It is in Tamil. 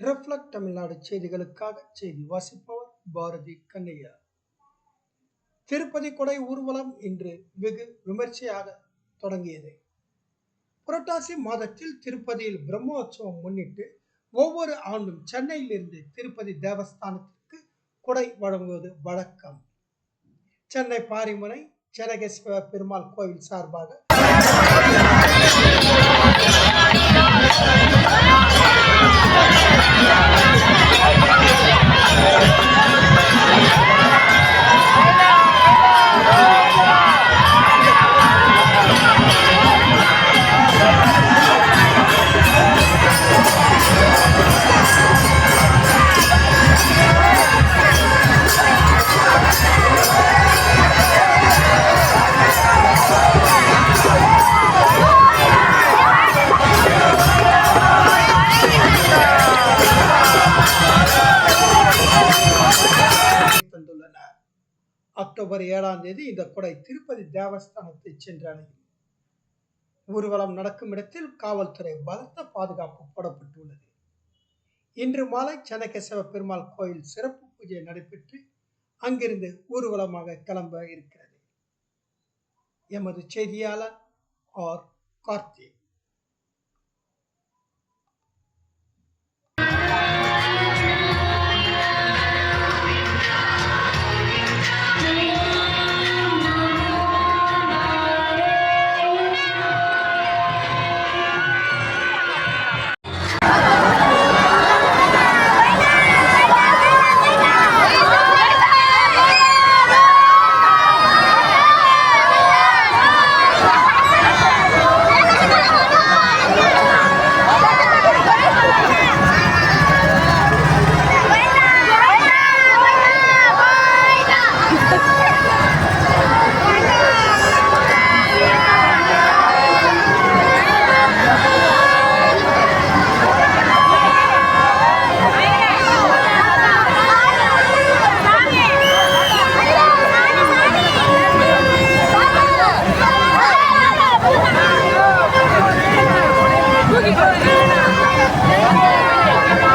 ரெஃப்ளக்ட் தமிழ்நாடு செய்திகளுக்காக செய்தி வாசிப்பவர் பாரதி கண்ணையா. திருப்பதி கொடை ஊர்வலம் இன்று வெகு விமர்சையாக தொடங்கியது. புரட்டாசி மாதத்தில் திருப்பதியில் பிரம்மோற்சவம் முன்னிட்டு ஒவ்வொரு ஆண்டும் சென்னையிலிருந்து திருப்பதி தேவஸ்தானத்திற்கு கொடை வழங்குவது வழக்கம். சென்னை பாரிமுனை செனகேஸ்வர பெருமாள் கோவில் சார்பாக அக்டோபர் ஏழாம் தேதி இந்த கொடை திருப்பதி தேவஸ்தானத்தை சென்றடையும் ஊர்வலம் நடக்கும் இடத்தில் காவல்துறை பலத்த பாதுகாப்பு போடப்பட்டுள்ளது. இன்று மாலை சென்னகேசவ பெருமாள் கோயில் சிறப்பு பூஜை நடைபெற்று அங்கிருந்து ஊர்வலமாக கிளம்ப இருக்கிறது. எமது செய்தியாளர் ஆர் கார்த்திக்.